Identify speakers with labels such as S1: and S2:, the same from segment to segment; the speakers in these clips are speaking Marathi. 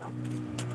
S1: Thank you.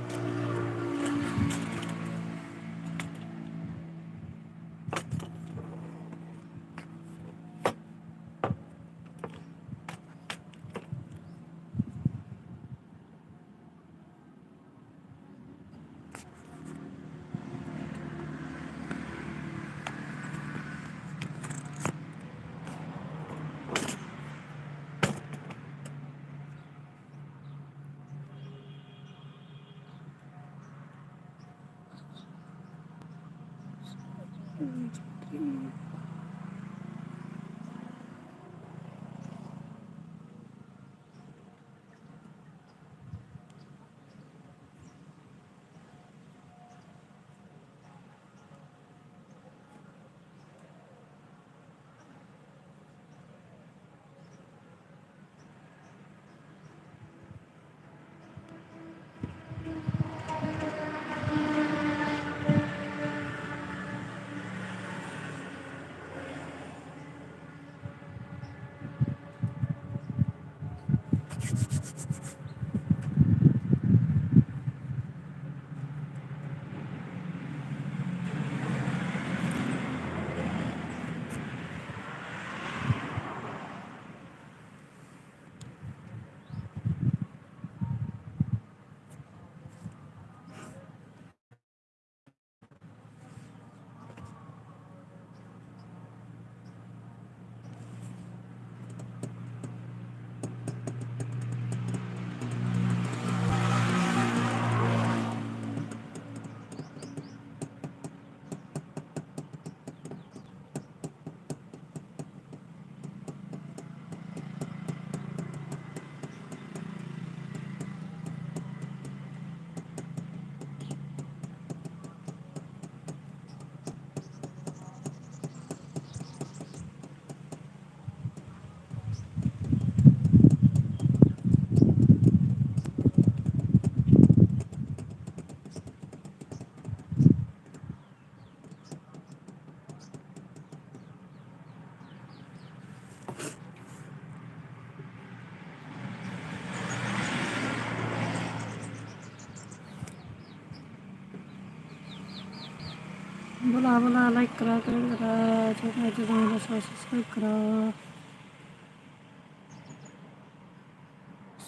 S1: बोला बोला लाईक करा कमेंट करा छोट्या चॅनलला सबस्क्राईब करा.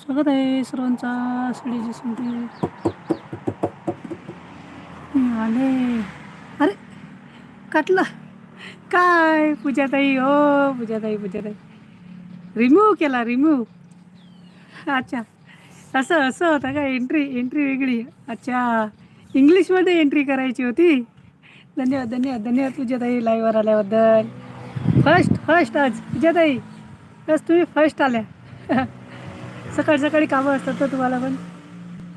S1: स्वागत आहे सर्वांचा शिडीची सुनते आले. अरे काटला. काय पूजाताई? हो पूजाताई पूजाताई. रिमूव्ह केला रिमूव्ह अच्छा. असं असं होतं का? एंट्री एंट्री वेगळी. अच्छा. इंग्लिशमध्ये एंट्री करायची होती. धन्यवाद धन्यवाद धन्यवाद पूजाताई लाईव्हवर आल्याबद्दल. फर्स्ट फर्स्ट आज. पूजाताई बस तुम्ही फर्स्ट आल्या. सकाळी सकाळी कामं असतात तर तुम्हाला पण?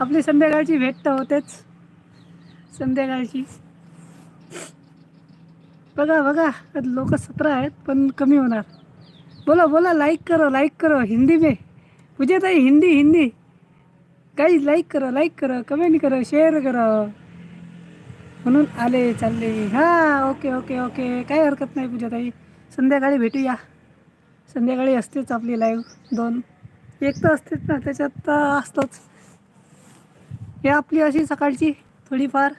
S1: आपली संध्याकाळची भेट तर होतेच. संध्याकाळची. बघा बघा लोक सतरा आहेत पण कमी होणार. बोला बोला लाईक करो लाईक करो. हिंदी में पूजाताई हिंदी हिंदी. काही लाईक करो लाईक करो. कमेंट करो शेअर करो. म्हणून आले चालले. हां ओके ओके ओके. काही हरकत नाही पूजाताई. संध्याकाळी भेटूया. संध्याकाळी असतेच आपली लाईव्ह दोन. एक तर असतेच ना त्याच्यात तर असतोच. हे आपली अशी सकाळची थोडीफार.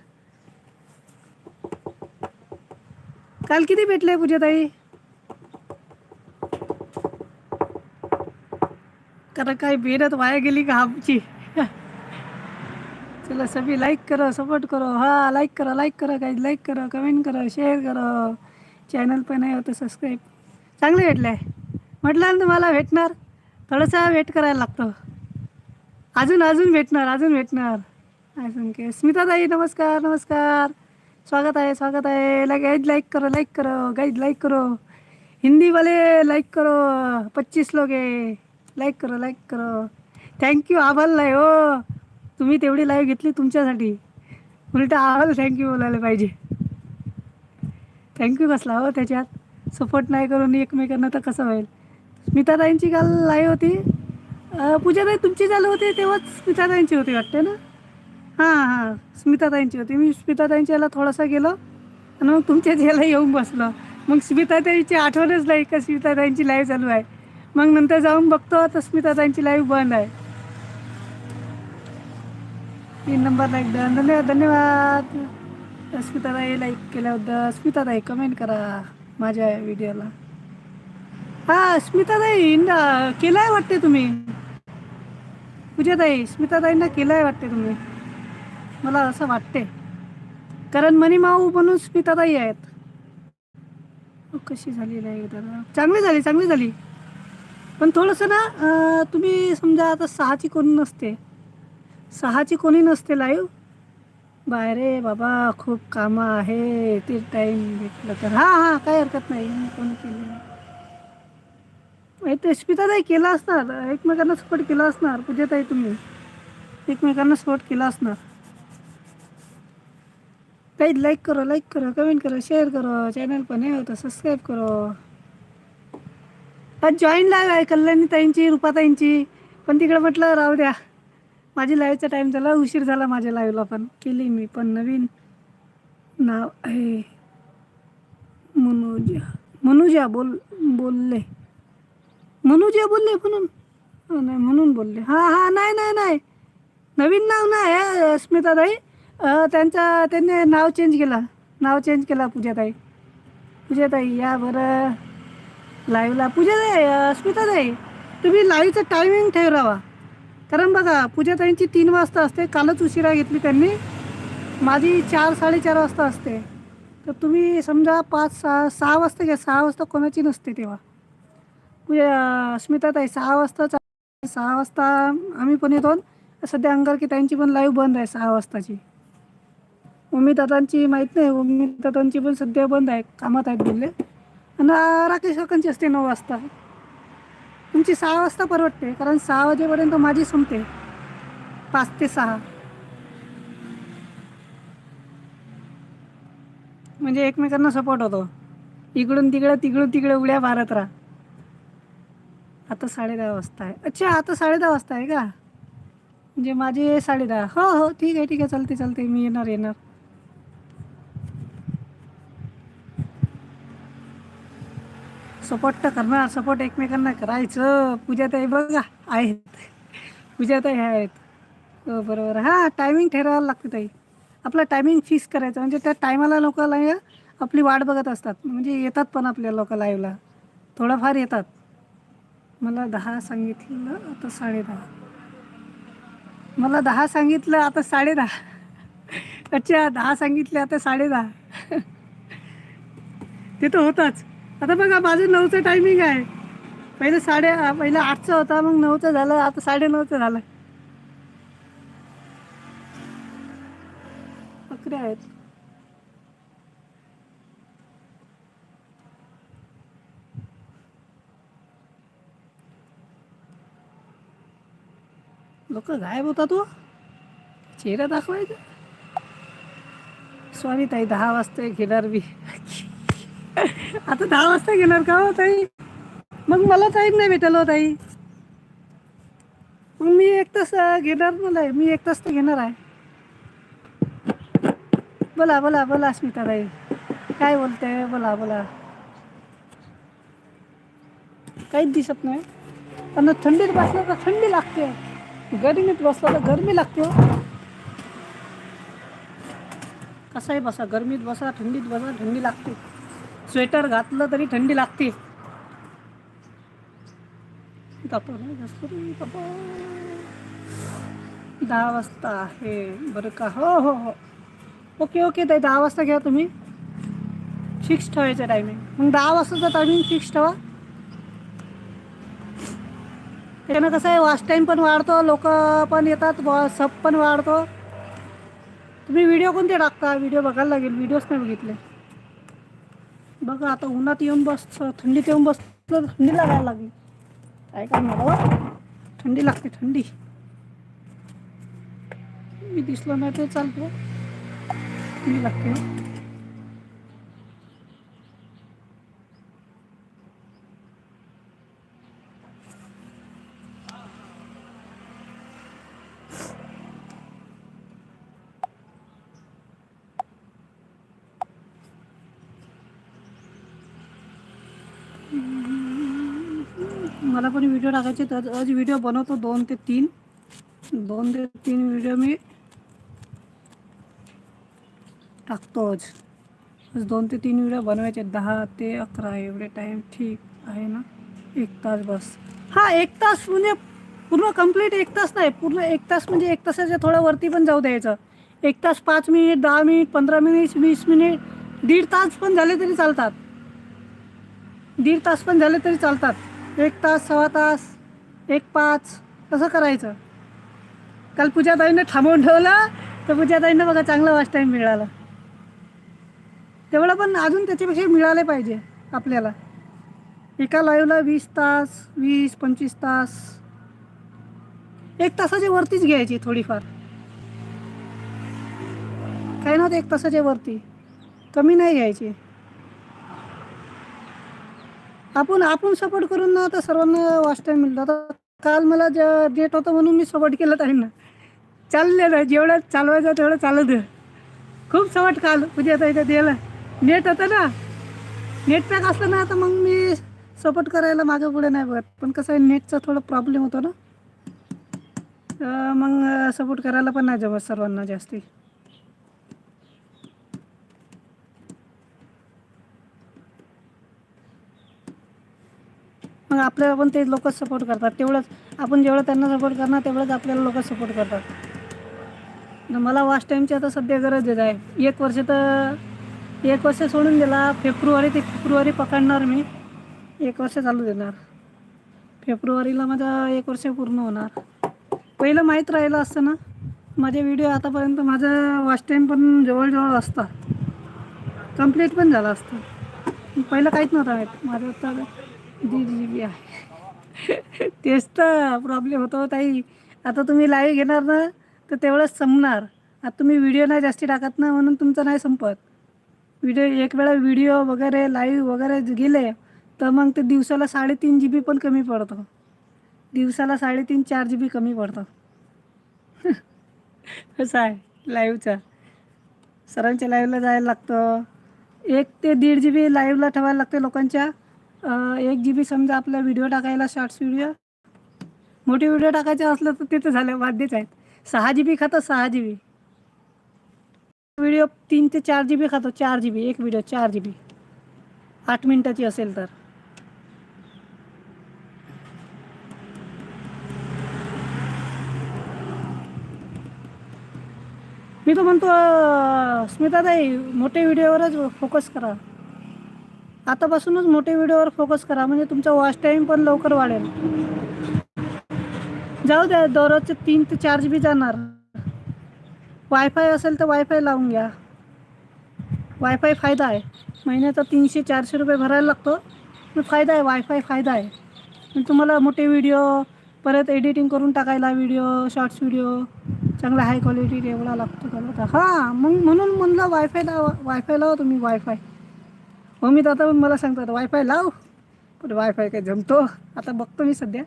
S1: काल किती भेटले पूजाताई? कारण काही मेहनत वाया गेली का आमची? चला सभी लाईक करो सपोर्ट करो. हा लाईक करा लाईक करा काही लाईक करा कमेंट करा शेअर करो. चॅनल पण आहे होतं सबस्क्राईब चांगलं भेटले आहे म्हटलं ना तुम्हाला भेटणार. थोडासा वेट करायला लागतो. अजून अजून भेटणार अजून भेटणार. अजून के स्मिताताई नमस्कार नमस्कार. स्वागत आहे स्वागत आहे. लगेच लाईक करो लाईक करो. गाईज लाईक करो. हिंदी वाले लाईक करो. पच्चीस लोग आहे. लाईक करो लाईक करो. थँक्यू आभार नाही हो. तुम्ही तेवढी लाईव्ह घेतली तुमच्यासाठी. उलट आम्हाला थँक्यू बोलायला पाहिजे. थँक्यू कसला हो त्याच्यात. सपोर्ट नाही करून एकमेकांना तर कसं होईल? स्मिताताईंची काल लाईव्ह होती. पूजाताई तुमची चालू होती तेव्हाच स्मिताताईंची होती वाटते ना? हां हां स्मिताताईंची होती. मी स्मिताताईंच्या याला थोडासा गेलो आणि मग तुमच्याच याला येऊन बसलो. मग स्मिताताईची आठवणच नाही का स्मिताताईंची लाईव्ह चालू आहे. मग नंतर जाऊन बघतो तर स्मिताताईंची लाईव्ह बंद आहे. तीन नंबर लाईक डन धन्यवाद धन्यवाद. स्मिताताई लाईक केल्याबद्दल. स्मिताताई कमेंट करा माझ्या व्हिडिओला हा स्मिताताई केलं आहे वाटते तुम्ही? पूजाताई स्मिताताईंना आहे वाटते तुम्ही? मला असं वाटते कारण मनी माऊ म्हणून स्मिताताई आहेत. कशी झाली नाही दादा चांगली झाली चांगली झाली. पण थोडंसं ना तुम्ही समजा आता सहाची कोण नसते सहाची कोणी नसते लाईव्ह बाय रे बाबा खूप कामं आहे ते टाईम भेटलं तर. हां हां काही हरकत नाही. मी कोणी केली नाही. ते स्मिताताई केला असणार. एकमेकांना सपोर्ट केला असणार. पूजेताई तुम्ही. एकमेकांना सपोर्ट केला असणार. काही लाईक करो लाईक करो कमेंट करो शेअर करो. चॅनल पण हे होतं. सबस्क्राईब करो. आज जॉईन लाईव्ह आहे कल्याणी ताईंची रुपाताईंची. पण तिकडे म्हटलं राहू द्या. माझी लाईव्हचा टाईम झाला उशीर झाला माझ्या लाईव्हला पण. केली मी पण नवीन. नाव आहे मनुजा मनुजा बोल बोलले. मनुजा बोलले म्हणून? नाही म्हणून बोलले. हां हां नाही नाही नाही. नवीन नाव नाही आहे स्मिताताई त्यांचा त्यांनी नाव चेंज केलं. नाव चेंज केला पूजाताई. पूजाताई या बरं. लाईव्हला पूजाताई अं, स्मिताताई तुम्ही लाईव्हचं टायमिंग ठेवावा कारण बघा पूजाताईंची तीन वाजता असते कालच उशिरा घेतली त्यांनी. माझी चार साडेचार वाजता असते. तर तुम्ही समजा पाच सहा सहा वाजता घ्या सहा वाजता कोणाची नसते तेव्हा. पूजा स्मिताताई सहा वाजता चा- सहा वाजता आम्ही पण येतो. सध्या अंगारकी ताईंची पण लाईव्ह बंद आहे सहा वाजताची. उमी दादांची माहीत नाही उमी दादांची पण सध्या बंद आहे कामात आहेत बोलले. आणि राकेश काकांची असते नऊ वाजता. तुमची सहा वाजता परवडते कारण सहा वाजेपर्यंत माझी संपते. पाच ते सहा. म्हणजे एकमेकांना सपोर्ट होतो. इकडून तिकडे तिकडून तिकडे उड्या भारत राहा. आता साडे दहा वाजता आहे. अच्छा आता साडे दहा वाजता आहे का? म्हणजे माझे साडे दहा. हो हो ठीक आहे ठीक आहे. चालते चालते मी येणार येणार. सपोर्ट तर करणार सपोर्ट एकमेकांना करायचं. पूजाताई बघा आहेत. पूजाताई आहेत. हो बरोबर. हां टायमिंग ठरवायला लागते ताई. आपला टायमिंग फिक्स करायचं. म्हणजे त्या टायमाला लोक आपली वाट बघत असतात. म्हणजे येतात पण आपल्या लोक लाईव्हला. थोडंफार येतात. मला दहा सांगितलं आता साडे दहा मला दहा सांगितलं आता साडे दहा अच्छा दहा सांगितले आता साडे दहा ते तर होताच. आता बघा माझं नऊचं टायमिंग आहे. पहिलं साडे पहिलं आठचं होता मग नऊचं झालं आता साडे नऊचं झालं. अकरा आहेत. लोक गायब होता तो. चेहरा दाखवायचा. स्वामी ताई दहा वाजता घेणार मी. आता दहा वाजता घेणार का हो ताई? मग मला टाईम नाही भेटेल हो ताई. मग मी एक तास घेणार मला मी एक तास तर घेणार आहे. बोला बोला बोला स्मिता ताई. काय बोलते बोला बोला. काहीच दिसत नाही. पण थंडीत बसलं तर थंडी लागते. गरमीत बसलं तर गरमी लागते. हो कसंही बसा गरमीत बसा थंडीत बसा थंडी लागते. स्वेटर घातलं तरी थंडी लागते. दहा वाजता आहे. बरं का? हो हो हो. ओके ओके ताई दहा वाजता घ्या तुम्ही. फिक्स ठेवायचं टायमिंग मग दहा वाजताचा टायमिंग फिक्स ठेवा. त्याच्यानं कसं आहे वॉच टाईम पण वाढतो लोक पण येतात सब पण वाढतो. तुम्ही व्हिडिओ कोणते टाकता? व्हिडिओ बघायला लागेल व्हिडिओच नाही बघितले. बघा आता उन्हात येऊन बस थंडीत येऊन बसलं तर थंडी लागायला लागली. काय करणार हो? थंडी लागते थंडी. मी दिसलो नाही तर चालतो. थंडी लागते हो. मला पण व्हिडिओ टाकायचे तर आज व्हिडिओ बनवतो दोन ते तीन. दोन ते तीन व्हिडिओ मी टाकतो आज. दोन ते तीन व्हिडिओ बनवायचे. दहा ते अकरा एवढे टाईम ठीक आहे ना? एक तास बस. हां एक तास म्हणजे पूर्ण कंप्लीट एक तास नाही पूर्ण एक तास म्हणजे एक तासाच्या थोडं वरती पण जाऊ द्यायचं. एक तास पाच मिनिट दहा मिनिट पंधरा मिनिट वीस मिनिट दीड तास पण झाले तरी चालतात. दीड तास पण झाले तरी चालतात. एक तास सव्वा तास एक पाच असं करायचं. काल पूजाताईनं थांबवून ठेवलं तर पूजाताईनं बघा चांगला वाच टाईम मिळाला. तेवढं पण अजून त्याच्यापेक्षा मिळाले पाहिजे आपल्याला. एका लाईव्हला वीस तास वीस पंचवीस तास. एक तासाच्या वरतीच घ्यायची थोडीफार. काय नव्हतं एक तासाच्या वरती. कमी नाही घ्यायची. आपण आपण सपोर्ट करून ना आता सर्वांना वाच टाईम मिळतो. आता काल मला जे डेट होतं म्हणून मी सपोर्ट केलं त्यांना चाललेलं जेवढं चालवायचं तेवढं चालत दे. खूप सपोर्ट काल उद्या आता इथं द्यायला. नेट होतं ना. नेट पॅक असलं ना तर मग मी सपोर्ट करायला मागं पुढे नाही बघत. पण कसं आहे नेटचा थोडा प्रॉब्लेम होतो ना. मग सपोर्ट करायला पण नाही जमत सर्वांना जास्ती. मग आपल्याला पण ते लोक सपोर्ट करतात. तेवढंच आपण जेवढं त्यांना सपोर्ट करणार तेवढंच आपल्याला लोक सपोर्ट करतात. मला वास्ट टाईमची आता सध्या गरज येत आहे. एक वर्ष तर एक वर्ष सोडून दिला. फेब्रुवारी ते फेब्रुवारी पकडणार मी. एक वर्ष चालू देणार. फेब्रुवारीला माझा एक वर्ष पूर्ण होणार. पहिलं माहीत राहिलं असतं ना माझे व्हिडिओ आतापर्यंत माझा वास्ट टाईम पण जवळजवळ असता. कंप्लीट पण झाला असतं. पहिलं काहीच नव्हतं माहीत. माझं तर दीड जी बी आहे. तेच तर प्रॉब्लेम होतो ताई. आता तुम्ही लाईव्ह घेणार ना तर तेवढंच संपणार. आता तुम्ही व्हिडिओ नाही जास्ती टाकत ना म्हणून तुमचं नाही संपत. व्हिडिओ एक वेळा व्हिडिओ वगैरे लाईव्ह वगैरे गेले तर मग ते दिवसाला साडेतीन जी बी पण कमी पडतो. दिवसाला साडेतीन चार जी बी कमी पडतं. कसं आहे लाईव्हचा सरांच्या लाईव्हला जायला लागतं. एक ते दीड जी बी लाईव्हला ठेवायला लागते लोकांच्या. एक जी बी समजा आपला व्हिडिओ टाकायला शॉर्ट्स व्हिडिओ मोठे व्हिडिओ टाकायचे असलं तर ते तर झालं वाद्यच आहेत. सहा जी बी खातं सहा जी बी व्हिडिओ तीन ते चार जी बी खातो चार जी बी एक व्हिडिओ चार जी बी आठ मिनटाची असेल तर. मी तो म्हणतो स्मिताताई मोठे व्हिडिओवरच फोकस करा. आतापासूनच मोठे व्हिडिओवर फोकस करा. म्हणजे तुमचा वॉच टाईम पण लवकर वाढेल. जाऊ द्या दररोजचे तीन ते चार जी बी जाणार. वायफाय असेल तर वायफाय लावून घ्या. वायफाय फायदा आहे. महिन्याचा तीनशे चारशे रुपये भरायला लागतो. पण फायदा आहे वायफाय फायदा आहे. पण तुम्हाला मोठे व्हिडिओ परत एडिटिंग करून टाकायला व्हिडिओ शॉर्ट्स व्हिडिओ चांगला हाय क्वालिटी एवढा लागतो. त्याला हां मग म्हणून म्हणलं वायफाय लावा वायफाय लावा तुम्ही वायफाय मम्मी तर आता पण मला सांगतात वायफाय लाव. पण वायफाय काय जमतो? आता बघतो मी सध्या.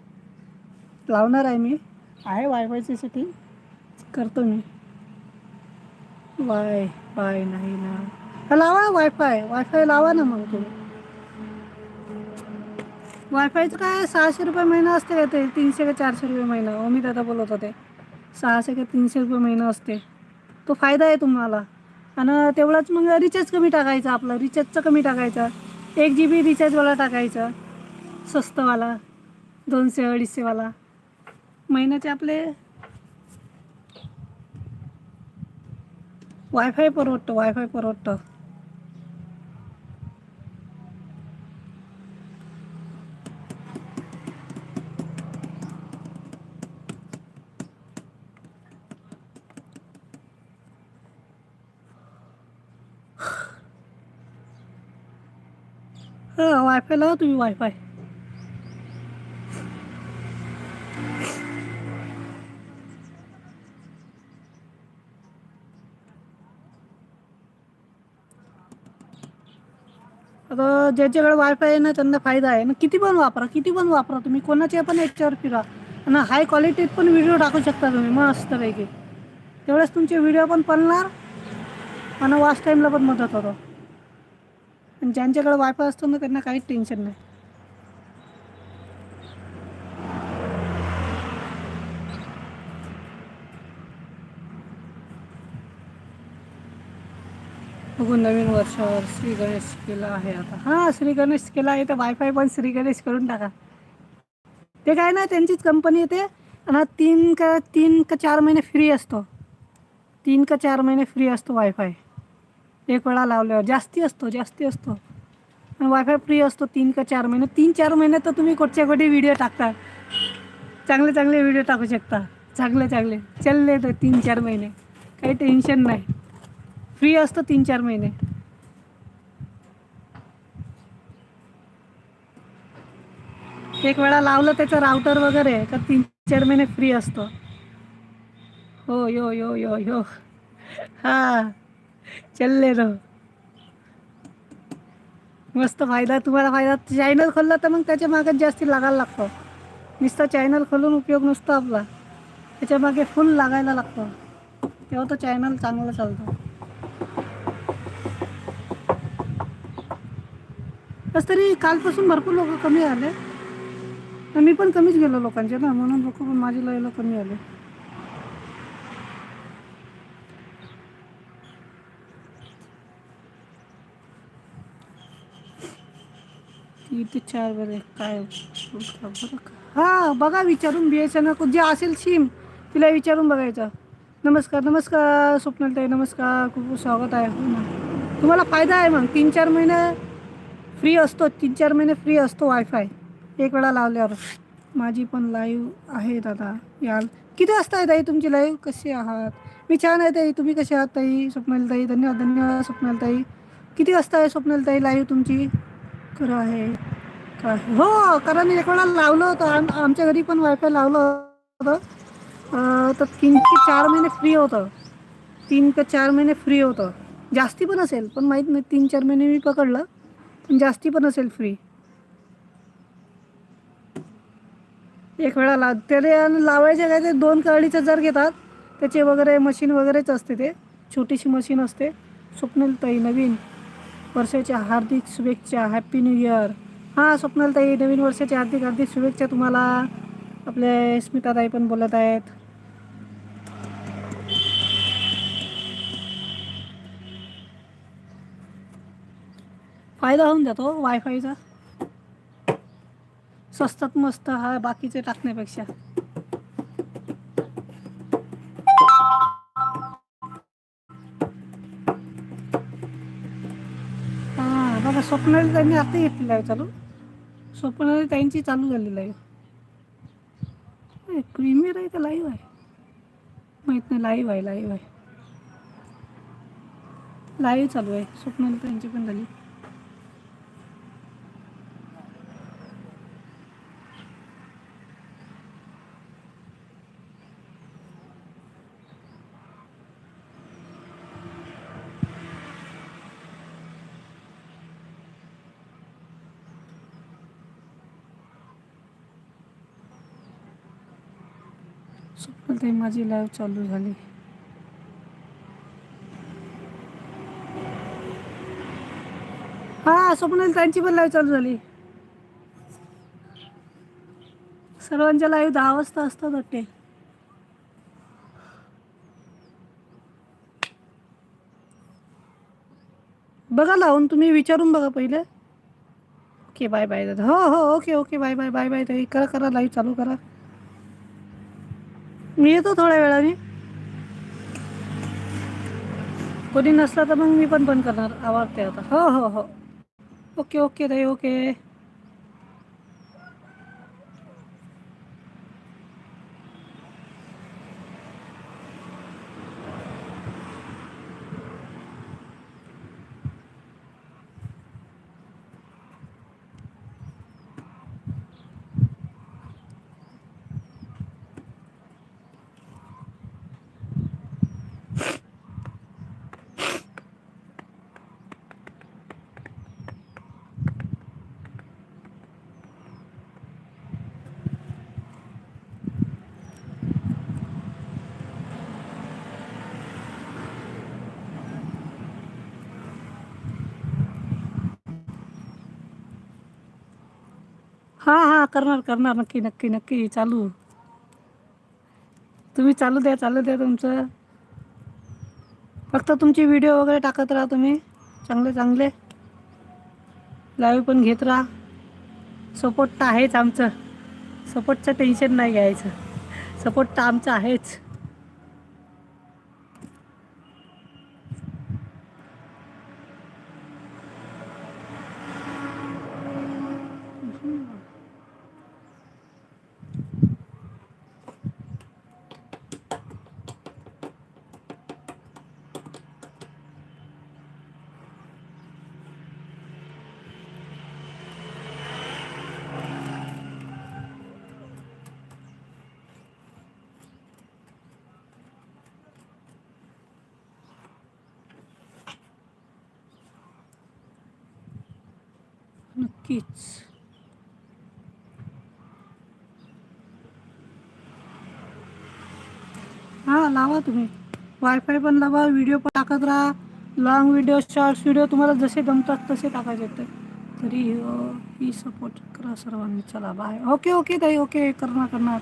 S1: लावणार आहे मी. आहे वायफायची सेटिंग करतो मी. वाय फाय नाही ना लावा वायफाय वायफाय लावा ना मग तुम्ही. वायफायचं काय सहाशे रुपये महिना असते का ते? तीनशे का चारशे रुपये महिना? मी दादा बोलत होते. सहाशे का तीनशे रुपये महिना असते. तो फायदा आहे तुम्हाला. आणि तेवढाच मग रिचार्ज कमी टाकायचा आपला. रिचार्जचं कमी टाकायचा. एक जी बी रिचार्जवाला टाकायचा. स्वस्तवाला. दोनशे अडीचशेवाला. महिन्याचे आपले वायफाय परवडतं वायफाय परवडतं हां वायफाय लावा तुम्ही वायफाय आता ज्याच्याकडे वायफाय आहे ना त्यांना फायदा आहे. ना किती पण वापरा किती पण वापरा तुम्ही. कोणाच्या पण याच्यावर फिरा. आणि हाय क्वालिटीत पण व्हिडिओ टाकू शकता तुम्ही मस्तपैकी. तेवढेच तुमचे व्हिडिओ पण पडणार आणि वाच टाईमला पण मदत होतो. आणि ज्यांच्याकडे वायफाय असतो ना त्यांना काहीच टेन्शन नाही. बघू नवीन वर्षावर श्री गणेश केला आहे आता. हां श्री गणेश केला आहे तर वायफाय पण श्री गणेश करून टाका. ते काय ना त्यांचीच कंपनी येते आणि तीन का तीन का चार महिने फ्री असतो. तीन का चार महिने फ्री असतो वायफाय एक वेळा लावल्यावर. जास्ती असतो जास्ती असतो. आणि वायफाय फ्री असतो तीन का चार महिने. तीन चार महिने तर तुम्ही कुठच्या कुठे व्हिडिओ टाकता. चांगले चांगले व्हिडिओ टाकू शकता. चांगले चांगले. चालले तर तीन चार महिने. काही टेन्शन नाही. फ्री असतं तीन चार महिने. एक वेळा लावलं त्याचं राउटर वगैरे का तीन चार महिने फ्री असतो. हो यो यो यो यो. हां. चलले रो मस्त फायदा तुम्हाला फायदा. चॅनल खोलला तर मग त्याच्यामागे जास्ती लागायला लागतो. नुसता चॅनल खोलून उपयोग नसतो आपला. त्याच्यामागे फुल लागायला लागतो. तेव्हा तो चॅनल चांगला चालतो. तस तरी कालपासून भरपूर लोक कमी आले. मी पण कमीच गेलो लोकांचे ना म्हणून लोक पण माझे लय कमी आले. तीन चार बरे काय बरं का? हां बघा विचारून बी एस एन जे असेल सिम तिला विचारून बघायचं. नमस्कार नमस्कार स्वप्नालताई नमस्कार खूप स्वागत आहे. हो ना. तुम्हाला फायदा आहे मग. तीन चार महिने फ्री असतो तीन चार महिने फ्री असतो वायफाय एक वेळा लावल्यावर. माझी पण लाईव्ह आहे दादा. याल किती वाजता आहे ताई तुमची लाईव्ह कशी आहात? मी छान आहे ताई. तुम्ही कसे आहात ताई? स्वप्नालताई धन्यवाद धन्यवाद स्वप्नालताई. किती वाजता आहे स्वप्नालताई? लाईव्ह तुमची? खरं आहे. हो कारण एक वेळा लावलं होतं. आम आमच्या घरी पण वायफाय लावलं होतं. तर तीन ते चार महिने फ्री होतं. तीन ते चार महिने फ्री होतं. जास्ती पण असेल पण माहीत नाही तीन चार महिने मी पकडलं पण जास्ती पण असेल फ्री एक वेळा ला त्याला लावायचे काय ते दोन कळीचं जर घेतात त्याचे वगैरे मशीन वगैरेच असते ते. छोटीशी मशीन असते. स्वप्नील ताई नवीन. वर्षाच्या हार्दिक शुभेच्छा. हॅप्पी न्यू इयर हां स्वप्नालताई नवीन वर्षाच्या हार्दिक हार्दिक शुभेच्छा तुम्हाला. आपले स्मिताताई पण बोलत आहेत. फायदा होऊन जातो हो, वायफायचा स्वस्तात मस्त हा बाकीचे टाकण्यापेक्षा. हां बघा स्वप्नाला त्यांनी आता घेतलेलं आहे चालू. स्वप्न त्यांची चालू झाली लाईव्ह प्रीमियर आहे का लाईव्ह आहे? माहीत नाही लाईव्ह आहे लाईव्ह आहे. लाईव्ह चालू आहे. स्वप्न त्यांची पण झाली. स्वप्नाली माझी लाईव्ह चालू झाली. हा स्वप्नाली त्यांची पण लाईव्ह चालू झाली. सर्वांच्या लाईव्ह दहा वाजता असतात वाटते. बघा लावून तुम्ही विचारून बघा पहिले. ओके बाय बाय दादा. हो हो okay okay bye bye bye bye ताई. करा करा लाईव्ह चालू करा. मी येतो थोड्या वेळाने. कोणी नसला तर मग मी पण बंद करणार. आवडते आता. हो हो हो. ओके ओके ताई ओके. हा करणार करणार. नक्की नक्की नक्की. चालू. तुम्ही चालू द्या चालू द्या तुमचं. फक्त तुमचे व्हिडिओ वगैरे टाकत राहा तुम्ही. चांगले चांगले. लाईव्ह पण घेत राहा. सपोर्ट तर आहेच आमचं. सपोर्टचं टेन्शन नाही घ्यायचं. सपोर्ट तर आमचं आहेच. नक्कीच हां लावा तुम्ही. वायफाय पण लावा व्हिडिओ पण टाकत राहा. लॉंग व्हिडिओ शॉर्ट्स व्हिडिओ तुम्हाला जसे जमतात तसे टाकायचे ते तरी ही सपोर्ट करा सर्वांनी. चला बाय ओके ओके ताई ओके करणार करणार.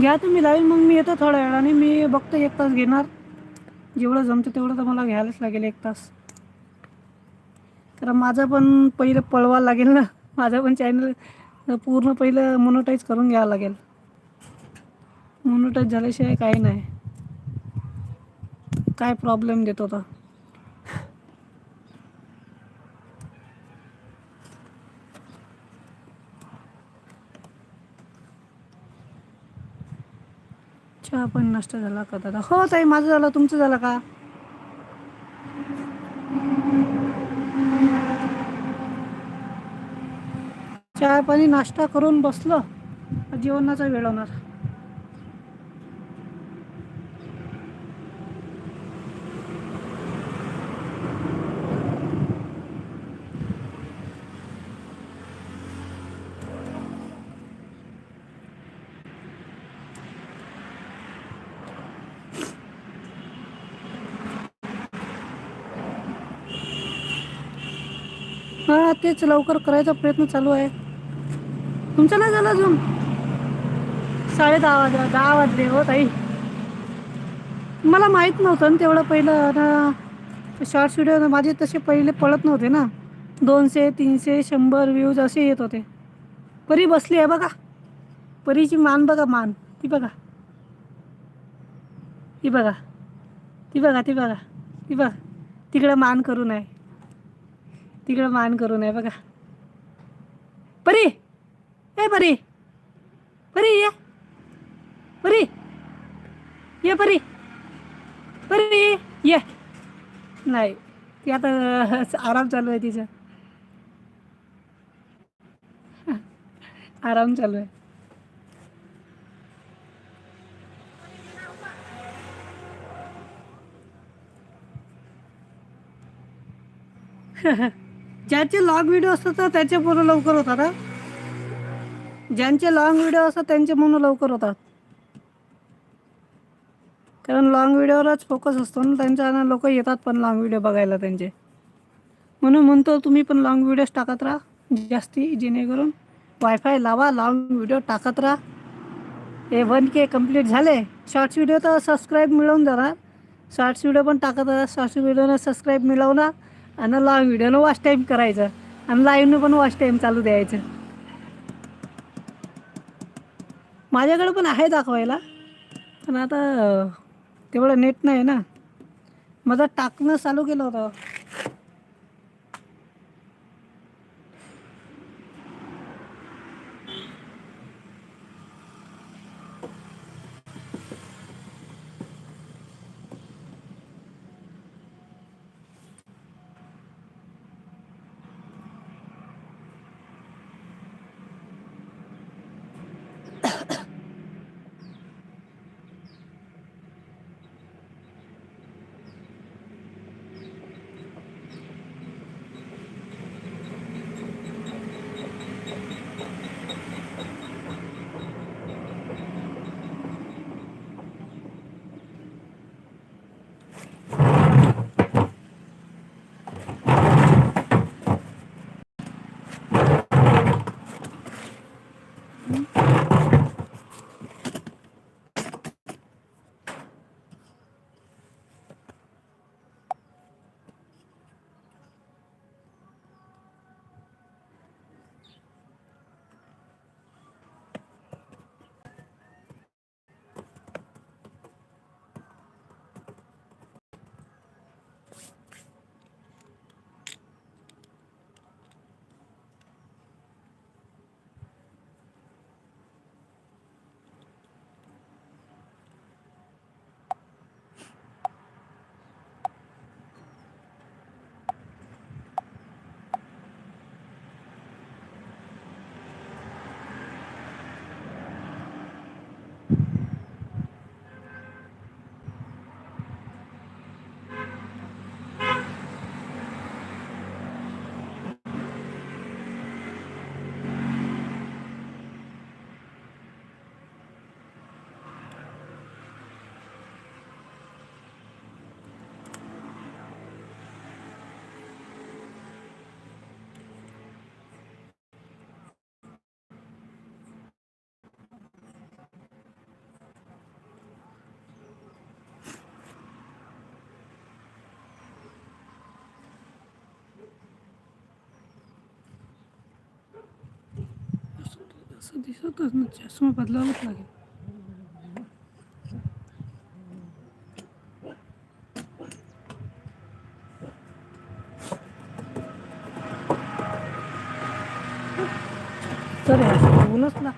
S1: घ्या तुम्ही लाईन मग मी येतो थोड्या वेळाने. मी बघतो एक तास घेणार. जेवढं जमतं तेवढं तर मला घ्यायलाच लागेल एक तास. कारण माझं पण पहिलं पळवा लागेल ना. माझं पण चॅनल पूर्ण पहिलं मोनोटाईज करून घ्यावं लागेल. मोनोटाईज झाल्याशिवाय काही नाही. काय प्रॉब्लेम देतो आता? चहा पण नष्ट झाला का दादा? हो ताई माझं झालं. तुमचं झालं का? चहा पाणी नाश्ता करून बसलं जेवणाचा वेळ होणार? हा तेच लवकर करायचा प्रयत्न चालू आहे. तुमचं नाही झालं अजून? साडे दहा वाजले दहा वाजले हो ताई. मला माहीत नव्हतं ना तेवढं पहिलं ना शॉर्ट्स व्हिडिओ माझे तसे पहिले पळत नव्हते ना. दोनशे तीनशे शंभर व्ह्यूज असे येत होते. परी बसली आहे बघा. परीची मान बघा मान. ती बघा. ती बघा. ती बघा ती बघा. ती बघा. तिकडं मान करू नये तिकडं मान करू नये बघा. परी! ए परी. परी ये. परी. ये परी. परी ये. नाही ती आता आराम चालू आहे तिचा. आराम चालू आहे. ज्याचे लॉग व्हिडिओ असतात त्याचे पूर्ण लवकर होतात हा? ज्यांचे लॉंग व्हिडिओ असतात त्यांचे म्हणून लवकर होतात. कारण लॉंग व्हिडिओवरच फोकस असतो ना त्यांच्या लोक येतात पण लॉंग व्हिडिओ बघायला त्यांचे. म्हणून म्हणतो तुम्ही पण लॉंग व्हिडिओज टाकत राहा जास्ती जेणेकरून वायफाय लावा लॉंग व्हिडिओ टाकत राहा. हे वन के कंप्लीट झाले. शॉर्ट्स व्हिडिओ तर सबस्क्राईब मिळवून जाणार शॉर्ट्स व्हिडिओ पण टाकत राहा शॉर्ट्स व्हिडिओनं सबस्क्राईब मिळवणार आणि लॉंग व्हिडिओनं वॉच टाईम करायचं. आणि लाईव्हनं पण वॉच टाईम चालू द्यायचं. माझ्याकडे पण आहे दाखवायला. पण आता तेवढं नेट नाही ना. माझं टाकणं चालू केलं होतं. असं दिसतच ना चष्मा बदलावाच लागेल. तर हे असं ऊनच लागतं